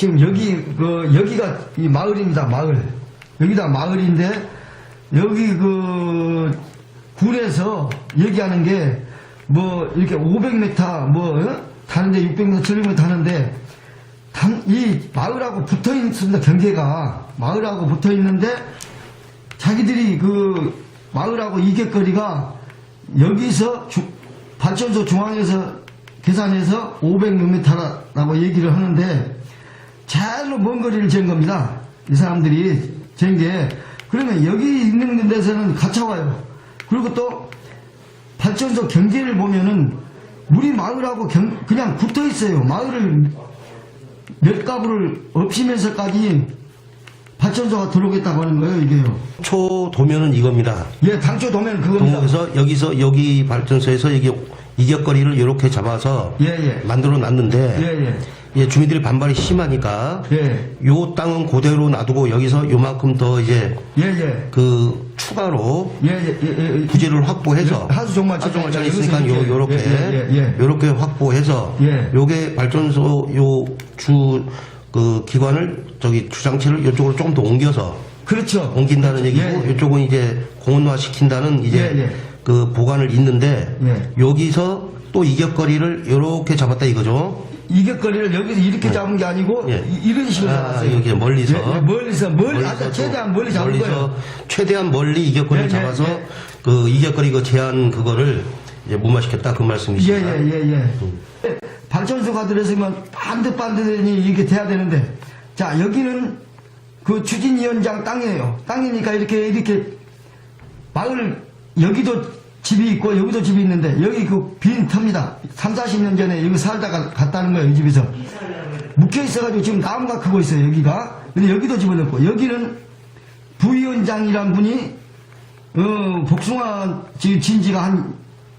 지금 여기 그 여기가 이 마을입니다. 마을. 여기다 마을인데 여기 그 군에서 얘기하는 게 뭐 이렇게 500m 뭐 어? 타는데 600m 700m 타는데 단, 이 마을하고 붙어 있습니다. 경계가 마을하고 붙어 있는데 자기들이 그 마을하고 이객거리가 여기서 주- 발전소 중앙에서 계산해서 500m라고 얘기를 하는데 제일로 먼 거리를 잰 겁니다. 이 사람들이 잰 게. 그러면 여기 있는 데서는 가차와요. 그리고 또 발전소 경계를 보면은 우리 마을하고 경- 그냥 붙어 있어요. 마을을 몇 가구를 엎치면서까지 발전소가 들어오겠다고 하는 거예요, 이게요. 초 도면은 이겁니다. 예, 당초 도면 그겁니다. 동에서 여기서 여기 발전소에서 여기 이격거리를 이렇게 잡아서 예, 예. 만들어 놨는데 예, 예. 예, 주민들이 반발이 심하니까 예, 요 땅은 그대로 놔두고 여기서 요만큼 더 이제 예, 예. 그 추가로 예, 예, 예, 예. 부지를 확보해서 예, 하수 종말 하수 종말 여기서 있으니까 요 요렇게 예, 예, 예. 요렇게 확보해서 예. 요게 발전소 요주 그 기관을 저기 주장치를 이쪽으로 조금 더 옮겨서 그렇죠. 옮긴다는 얘기고 예, 예. 이쪽은 이제 공원화 시킨다는 이제 예, 예. 그 보관을 있는데 예. 여기서 또 이격거리를 이렇게 잡았다 이거죠. 이격거리를 여기서 이렇게 잡은 게 아니고 예. 이- 이런 식으로 아, 잡았어요. 이렇게 멀리서. 예, 예, 멀리서 멀리 또 최대한 멀리 잡은 멀리서 거예요. 최대한 멀리 이격거리를 예, 예, 잡아서 예. 그 이격거리 그 제한 그거를 이제 무마시켰다 그 예, 말씀이십니다. 예, 예, 예. 발전소가 들어서면 반듯 반듯이 이게 돼야 되는데, 자, 여기는 그 추진위원장 땅이에요. 땅이니까 이렇게, 이렇게, 마을, 여기도 집이 있고, 여기도 집이 있는데, 여기 그빈 터입니다. 3, 40년 전에 여기 살다가 갔다는 거예요, 이 집에서. 묶여 있어가지고 지금 나무가 크고 있어요, 여기가. 근데 여기도 집어넣고, 여기는 부위원장이란 분이, 어, 복숭아 지- 진지가 한,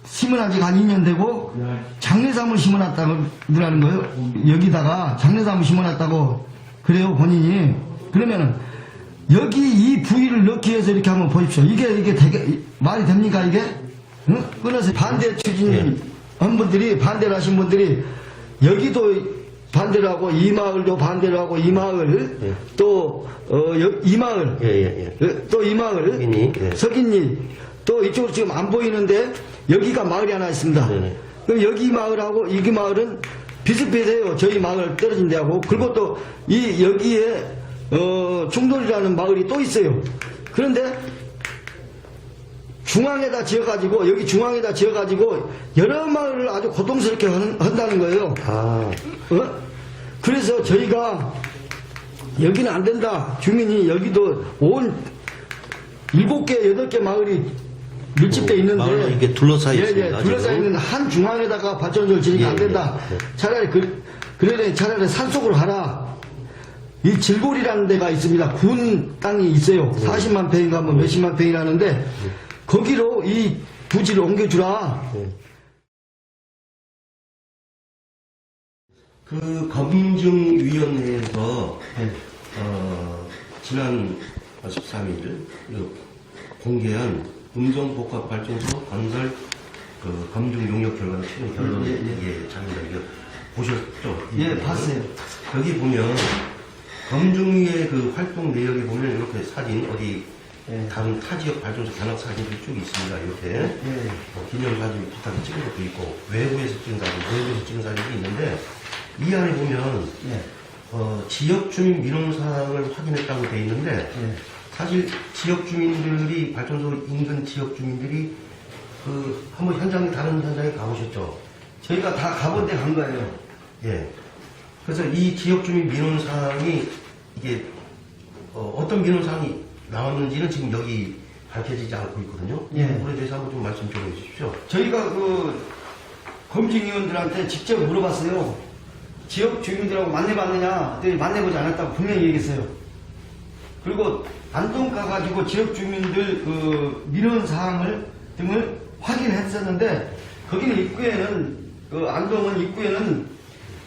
심어난 지가 한 2년 되고, 장례삼을 심어놨다고 그러는 거예요. 여기다가 장례삼을 심어놨다고 그래요, 본인이. 그러면은, 여기 이 부위를 넣기 위해서 이렇게 한번 보십시오. 이게, 이게 되게, 말이 됩니까, 이게? 응? 끊어서 반대 추진, 한 분들이, 반대를 하신 분들이, 여기도 반대를 하고, 이 마을도 반대를 하고, 이 마을, 예. 또, 어, 마을, 예, 예, 예. 또 이 마을, 석인리, 예. 석인리, 또 이쪽으로 지금 안 보이는데 여기가 마을이 하나 있습니다. 네네. 그럼 여기 마을하고 여기 마을은 비슷비슷해요. 저희 마을 떨어진 데하고. 그리고 또 이 여기에 어, 충돌이라는 마을이 또 있어요. 그런데 중앙에다 지어가지고 여기 중앙에다 지어가지고 여러 마을을 아주 고통스럽게 한, 한다는 거예요. 아, 어? 그래서 저희가 여기는 안 된다. 주민이 여기도 온 일곱 개, 여덟 개 마을이 밀집돼 있는데 마을로 이렇게 둘러싸여 예, 있습니다, 예, 둘러싸여. 있는 한 중앙에다가 발전소를 지니까 예, 안 된다. 예, 예. 차라리 그 그래 차라리 산속으로 가라. 이 질골이라는 데가 있습니다. 군 땅이 있어요. 예. 40만 평인가 뭐 몇십만 평이라는데 거기로 이 부지를 옮겨주라. 그 검증위원회에서 어, 지난 13일 공개한 음성복합발전소 건설 그 검증 용역 결과를 최근 결론 예, 예, 예, 자료를 이거 보셨죠? 예, 봤어요. 여기 보면 검증위의 그 활동 내역에 보면 이렇게 사진 어디 예. 다른 타 지역 발전소 견학 사진들이 쭉 있습니다. 이렇게 예. 뭐 기념 사진 부탁 찍은 것도 있고 외부에서 찍은 사진, 내부에서 찍은 사진도 있는데 이 안에 보면 예. 어, 지역 주민 민원 사항을 확인했다고 돼 있는데 예. 사실 지역 주민들이 발전소 인근 지역 주민들이 그 한번 현장에 다른 현장에 가보셨죠? 저희가 다 가본 데 간 거예요. 예. 그래서 이 지역 주민 민원 사항이 이게 어, 떤 민원 사항이 나왔는지는 지금 여기 밝혀지지 않고 있거든요. 예. 이 부분에 대해서 한번 좀 말씀 좀 해주십시오. 저희가 그 검증위원들한테 직접 물어봤어요. 지역 주민들하고 만나봤느냐? 그랬더니 만나보지 않았다고 분명히 얘기했어요. 그리고 안동 가가지고 지역 주민들 그 민원 사항을 등을 확인했었는데 거기는 입구에는 그 안동은 입구에는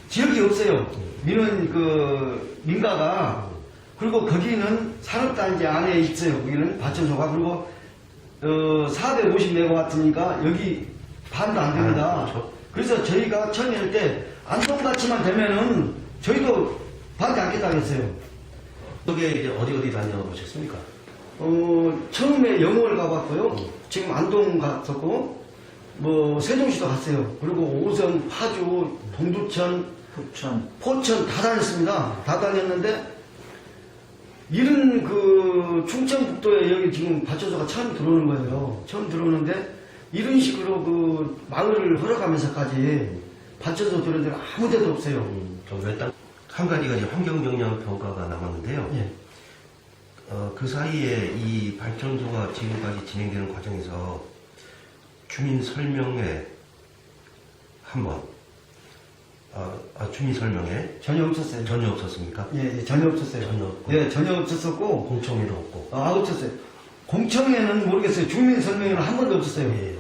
지역이 없어요. 민원 그 민가가 그리고 거기는 산업단지 안에 있어요. 거기는 발전소가 그리고 어, 450메가와트니까 여기 반도 안 됩니다. 아, 그렇죠. 그래서 저희가 처음에 할 때 안동같이만 되면은 저희도 밖에 안 깼다겠어요. 그게 이제 어디 어디 다녀보셨습니까? 어, 처음에 영월 가봤고요. 지금 안동 갔었고, 뭐, 세종시도 갔어요. 그리고 오선, 파주, 동두천, 부천 포천 다 다녔습니다. 다 다녔는데, 이런 그 충청북도에 여기 지금 발전소가 처음 들어오는 거예요. 처음 들어오는데, 이런 식으로 그 마을을 걸어가면서까지 발전소 들어온 데는 아무 데도 없어요. 음, 정말 딱한 가지가 이제 환경 영향 평가가 남았는데요. 예. 어, 그 사이에 이 발전소가 지금까지 진행되는 과정에서 주민 설명회 한 번 아, 아, 주민 설명회 전혀 없었어요. 전혀 없었습니까? 예, 예, 전혀 없었어요. 전혀 없고. 예, 전혀 없었었고, 공청회도 없고. 아, 없었어요. 공청회는 모르겠어요. 주민 설명회는 한 번도 없었어요. 예.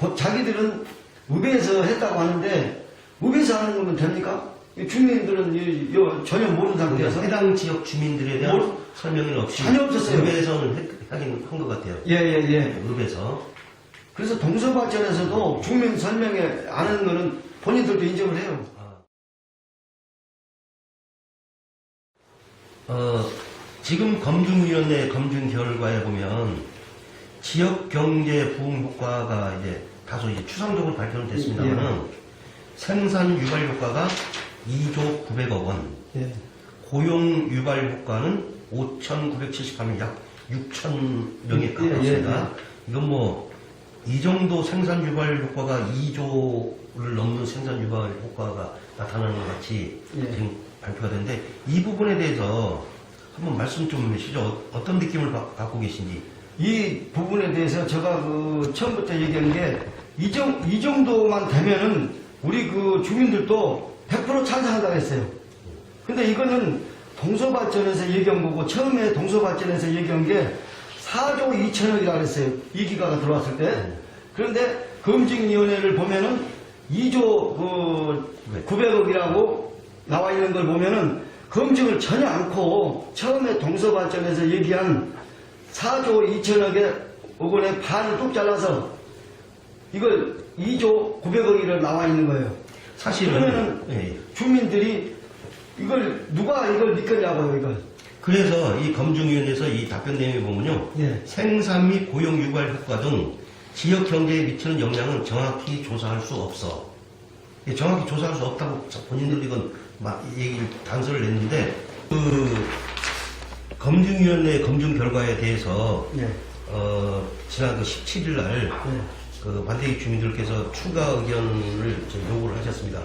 보- 자기들은 읍에서 했다고 하는데 읍에서 하는 거면 됩니까? 이 주민들은 이- 요 전혀 모르는 상태에서 해당 지역 주민들에 대한 뭘- 설명은 없이 전혀 없었어요. 읍에서는 해- 하긴 한 것 같아요. 예예예 예, 읍에서 그래서 동서발전에서도 주민 설명회 안 하는 거는 본인들도 인정을 해요. 아. 어, 지금 검증위원회 검증 결과에 보면 지역 경제 부흥 효과가 이제 다소 이제 추상적으로 발표는 됐습니다만은 생산 유발 효과가 2조 900억 원, 예. 고용 유발 효과는 5,978명, 약 6천 명에 예, 가깝습니다. 이건 뭐, 이 정도 생산 유발 효과가 2조 를 넘는 생산 유발 효과가 나타나는 것 같이 예. 지금 발표가 됐는데, 이 부분에 대해서 한번 말씀 좀 해주시죠. 어떤 느낌을 가- 갖고 계신지. 이 부분에 대해서 제가 그 처음부터 얘기한 게이 정도만 되면은 우리 그 주민들도 100% 찬성한다고 했어요. 근데 이거는 동서발전에서 얘기한 거고 처음에 동서발전에서 얘기한 게 4조 2천억이라고 그랬어요. 이 기가가 들어왔을 때. 그런데 검증위원회를 보면은 2조 그 900억이라고 나와 있는 걸 보면은 검증을 전혀 않고 처음에 동서발전에서 얘기한 4조 2천억에 억 원의 반을 뚝 잘라서 이걸 2조 900억이라 나와 있는 거예요. 사실은, 그러면은 예, 예. 주민들이 이걸 누가 이걸 믿겠냐고요, 이걸. 그래서 이 검증위원회에서 이 답변 내용에 보면요. 예. 생산 및 고용 유발 효과 등 지역 경제에 미치는 영향은 정확히 조사할 수 없어. 예, 정확히 조사할 수 없다고 본인들 이건 막 얘기를 단서를 냈는데 그 검증위원회 검증 결과에 대해서 예. 어, 지난 그 17일 날 예. 그 반대익 주민들께서 추가 의견을 좀 요구를 하셨습니다.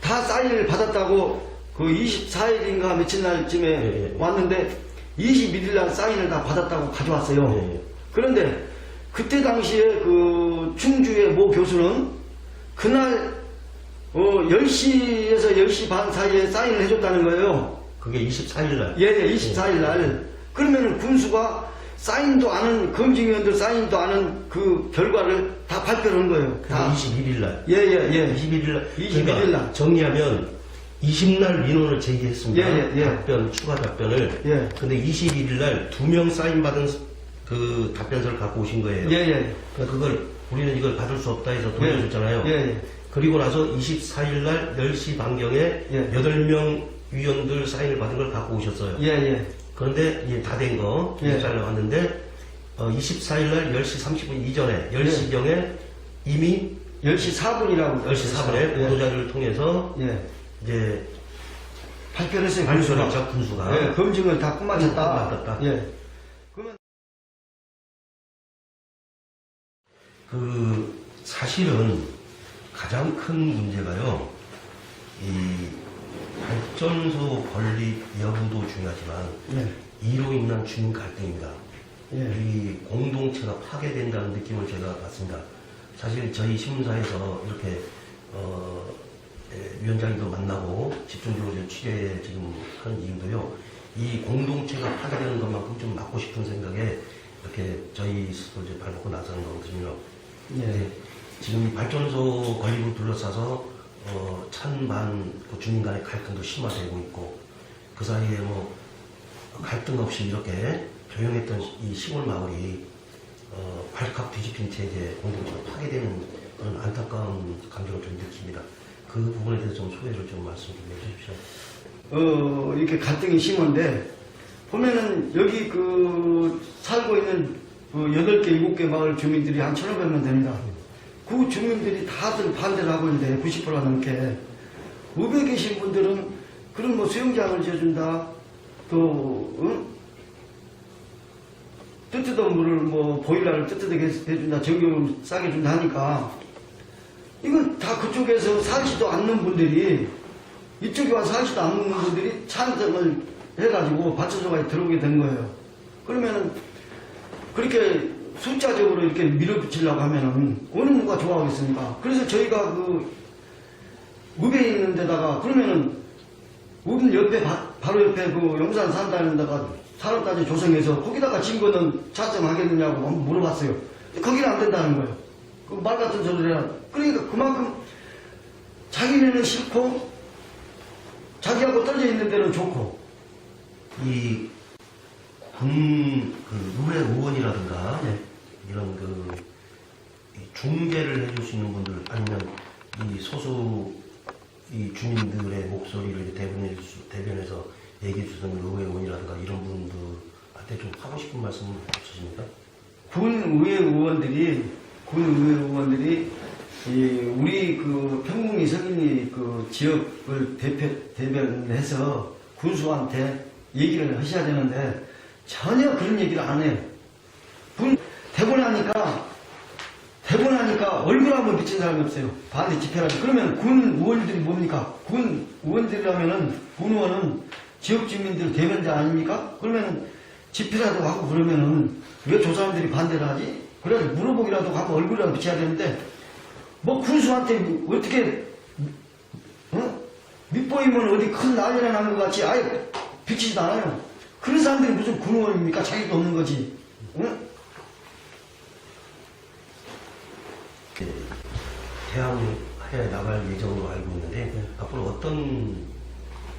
다 사인을 받았다고 그 24일인가 며칠 날쯤에 예, 예. 왔는데 21일 날 사인을 다 받았다고 가져왔어요. 예, 예. 그런데 그때 당시에 그 충주의 모 교수는 그날 어 10시에서 10시 반 사이에 사인을 해줬다는 거예요. 그게 24일 날. 예, 예, 24일 날. 그러면은 군수가 사인도 아는, 검증위원들 사인도 아는 그 결과를 다 발표를 한 거예요. 다. 21일 날. 예, 예, 예. 21일 날. 21일 그러니까 날. 정리하면 20날 민원을 제기했습니다. 예, 예, 예. 답변, 추가 답변을. 예. 근데 21일 날 두 명 사인 받은 그 답변서를 갖고 오신 거예요. 예, 예. 그러니까 그걸 우리는 이걸 받을 수 없다 해서 돌려줬잖아요. 예, 예. 그리고 나서 24일 날 10시 반경에 예. 8명 위원들 사인을 받은 걸 갖고 오셨어요. 예, 예. 그런데 이제 다 된 거, 예. 24일 날 왔는데, 어, 24일 날 10시 30분 이전에, 예. 10시경에 이미 10시 4분이라고. 10시 4분에 예. 보도자료를 통해서 예. 이제 발표를 했어요. 군수가. 했죠, 군수가. 예, 검증을 다 끝마쳤다. 끝마쳤다. 예. 그, 사실은 가장 큰 문제가요, 이 발전소 건립 여부도 중요하지만, 예. 이로 인한 주민 갈등입니다. 예. 이 공동체가 파괴된다는 느낌을 제가 받습니다. 사실 저희 신문사에서 이렇게 어, 예, 위원장님도 만나고 집중적으로 취재에 지금 하는 이유도요. 이 공동체가 파괴되는 것만큼 좀 막고 싶은 생각에 이렇게 저희 스스로 이제 발벗고 나서는 거거든요. 예. 근데 지금 이 발전소 건립을 둘러싸서 어, 찬반 그 주민 간의 갈등도 심화되고 있고 그 사이에 뭐 갈등 없이 이렇게 조용했던 이 시골 마을이 어, 발칵 뒤집힌 채 이제 공동체가 파괴되는 그런 안타까운 감정을 좀 느낍니다. 그 부분에 대해서 좀 소개를 좀 말씀 좀 해주십시오. 어, 이렇게 갈등이 심한데, 보면은 여기 그, 살고 있는 그 8개, 7개 마을 주민들이 한 1,500명 됩니다. 그 주민들이 다들 반대를 하고 있는데, 90%가 넘게. 읍에 계신 분들은 그런 뭐 수영장을 지어준다, 또, 응? 뜨뜻한 물을 뭐 보일러를 뜨뜻하게 해준다, 전기를 싸게 준다 하니까 이건 다 그쪽에서 살지도 않는 분들이 이쪽에 와서 살지도 않는 분들이 찬성을 해가지고 받쳐줘가 들어오게 된 거예요. 그러면은 그렇게 숫자적으로 이렇게 밀어붙이려고 하면은 어느 누가 좋아하겠습니까? 그래서 저희가 그 읍에 있는 데다가 그러면은 읍 옆에 바, 로 옆에 그 용산 산다는 데가 사람까지 조성해서 거기다가 증거는 차점하겠느냐고 한번 물어봤어요. 거기는 안 된다는 거예요. 그 말 같은 소리를 해라. 그러니까 그만큼 자기네는 싫고 자기하고 떨어져 있는 데는 좋고 이 군, 그, 의회 의원이라든가, 네. 이런 그, 이 중재를 해줄 수 있는 분들, 아니면 이 소수, 이 주민들의 목소리를 대변해 주, 대변해서 얘기해 주는 의회 의원이라든가, 이런 분들한테 좀 하고 싶은 말씀 없으십니까? 군의회 의원들이 군의회 의원들이 이 우리 그 평궁리 서민이 그 지역을 대표 대변해서 군수한테 얘기를 하셔야 되는데 전혀 그런 얘기를 안 해요. 군 대본 하니까 대본 하니까 얼굴 한번 비친 사람이 없어요. 반대 집회라도 그러면 군 의원들이 뭡니까? 군 의원들이라면은 군 의원은 지역 주민들 대변자 아닙니까? 그러면 집회라도 하고 그러면은 왜 저 사람들이 반대를 하지? 그래 물어보기라도 하고 얼굴이라도 비춰야 되는데 뭐 군수한테 어떻게 어? 밑보이면 어디 큰 난리나 난것 같이 아예 비치지도 않아요. 그런 사람들이 무슨 군 의원입니까? 자기도 없는 거지. 응? 태양해 나갈 예정으로 알고 있는데, 앞으로 어떤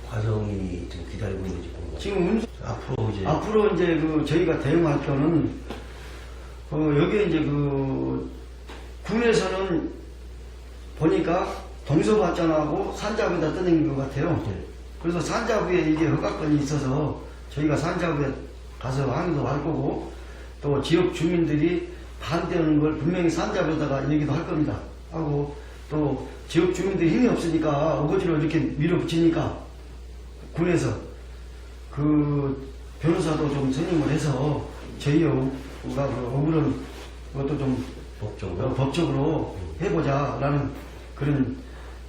과정이 지금 기다리고 있는지 궁금합니다. 지금 운- 앞으로 이제, 앞으로 이제 그 저희가 대응할 거는 어 여기 이제 그 군에서는 보니까 동서발전하고 산자부에다 떠낸 것 같아요. 네. 그래서 산자부에 이게 허가권이 있어서 저희가 산자부에 가서 항의도 할 거고 또 지역 주민들이 반대하는 걸 분명히 산자부에다가 얘기도 할 겁니다. 하고 또 지역 주민들이 힘이 없으니까 어거지로 이렇게 밀어붙이니까 군에서 그 변호사도 좀 선임을 해서 저희가 그 억울한 것도 좀 법적으로. 어, 법적으로 해보자라는 그런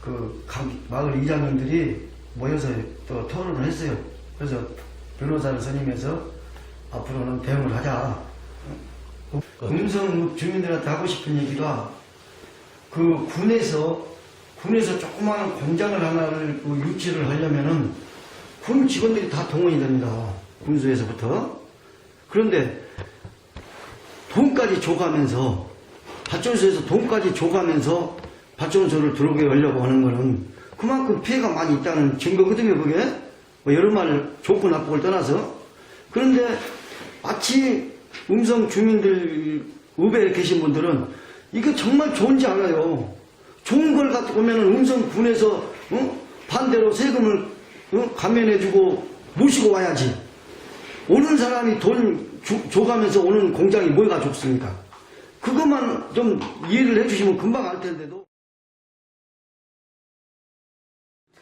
그각 마을 이장님들이 모여서 또 토론을 했어요. 그래서 변호사를 선임해서 앞으로는 대응을 하자. 음성 주민들한테 하고 싶은 얘기가 그 군에서 군에서 조그마한 공장을 하나를 그 유치를 하려면은 군 직원들이 다 동원이 됩니다. 군수에서부터. 그런데 돈까지 줘가면서 발전소에서 돈까지 줘가면서 발전소를 들어오게 하려고 하는 거는 그만큼 피해가 많이 있다는 증거거든요, 그게. 뭐 여러 말 좋고 나쁘고를 떠나서. 그런데 마치 음성 주민들, 읍에 계신 분들은 이게 정말 좋은지 알아요. 좋은 걸 갖고 오면은 음성 군에서 어? 반대로 세금을 어? 감면해주고 모시고 와야지. 오는 사람이 돈 주- 줘가면서 오는 공장이 뭐가 좋습니까? 그것만 좀 이해를 해주시면 금방 알 텐데도.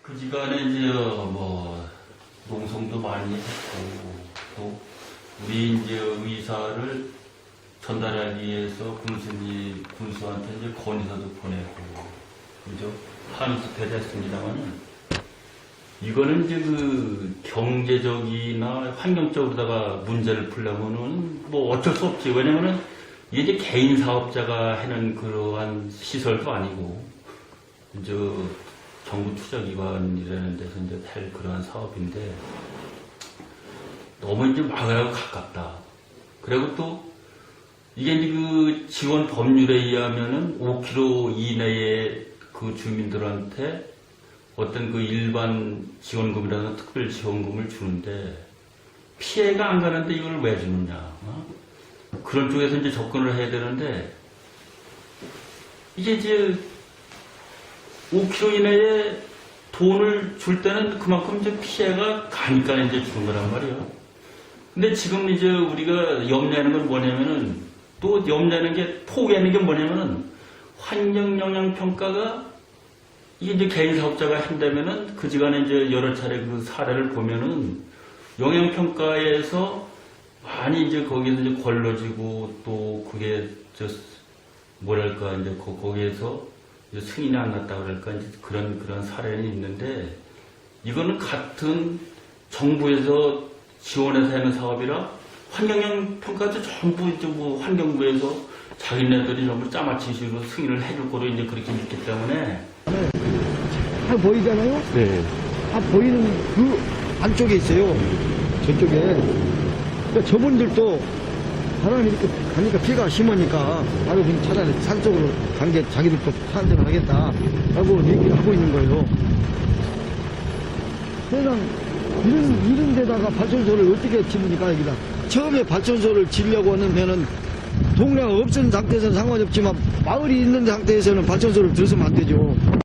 그 시간에 이제 뭐 농성도 많이 했고 또 우리 이제 의사를 전달하기 위해서 군수님 군수한테 이제 건의서도 보내고 그죠? 하면서 대됐습니다만은 이거는 이제 그 경제적이나 환경적으로다가 문제를 풀려면은 뭐 어쩔 수 없지. 왜냐면은 이게 개인 사업자가 하는 그러한 시설도 아니고 이제 정부 투자기관이라는 데서 이제 할 그러한 사업인데 너무 이제 마을하고 가깝다. 그리고 또 이게 이제 그 지원 법률에 의하면은 5km 이내에 그 주민들한테 어떤 그 일반 지원금이라든가 특별 지원금을 주는데 피해가 안 가는데 이걸 왜 주느냐. 어? 그런 쪽에서 이제 접근을 해야 되는데 이게 이제 5km 이내에 돈을 줄 때는 그만큼 이제 피해가 가니까 이제 주는 거란 말이에요. 근데 지금 이제 우리가 염려하는 건 뭐냐면은 또 염려하는 게 포기하는 게 뭐냐면은 환경 영향 평가가 이게 이제 개인 사업자가 한다면은 그지간에 이제 여러 차례 그 사례를 보면은 영향 평가에서 많이 이제 거기서 이제 걸러지고 또 그게 저 뭐랄까 이제 거- 거기에서 승인이 안 났다 그럴까 이제 그런 그런 사례는 있는데 이거는 같은 정부에서 지원해서 하는 사업이라 환경영 평가도 전부 이제 뭐 환경부에서 자기네들이 전부 짜맞힌 식으로 승인을 해줄 거로 이제 그렇게 믿기 때문에 잘 보이잖아요? 네. 다 보이는 그 안쪽에 있어요. 저쪽에. 그러니까 저분들도 바람이 이렇게 가니까 피가 심하니까 바로 그냥 차라리 산속으로 간 게 자기들도 산책을 하겠다 라고 얘기를 하고 있는 거예요. 세상 이런, 이런 데다가 발전소를 어떻게 짓습니까, 여기다. 처음에 발전소를 지려고 하면은 동네가 없는 상태에서는 상관이 없지만 마을이 있는 상태에서는 발전소를 들으면 안 되죠.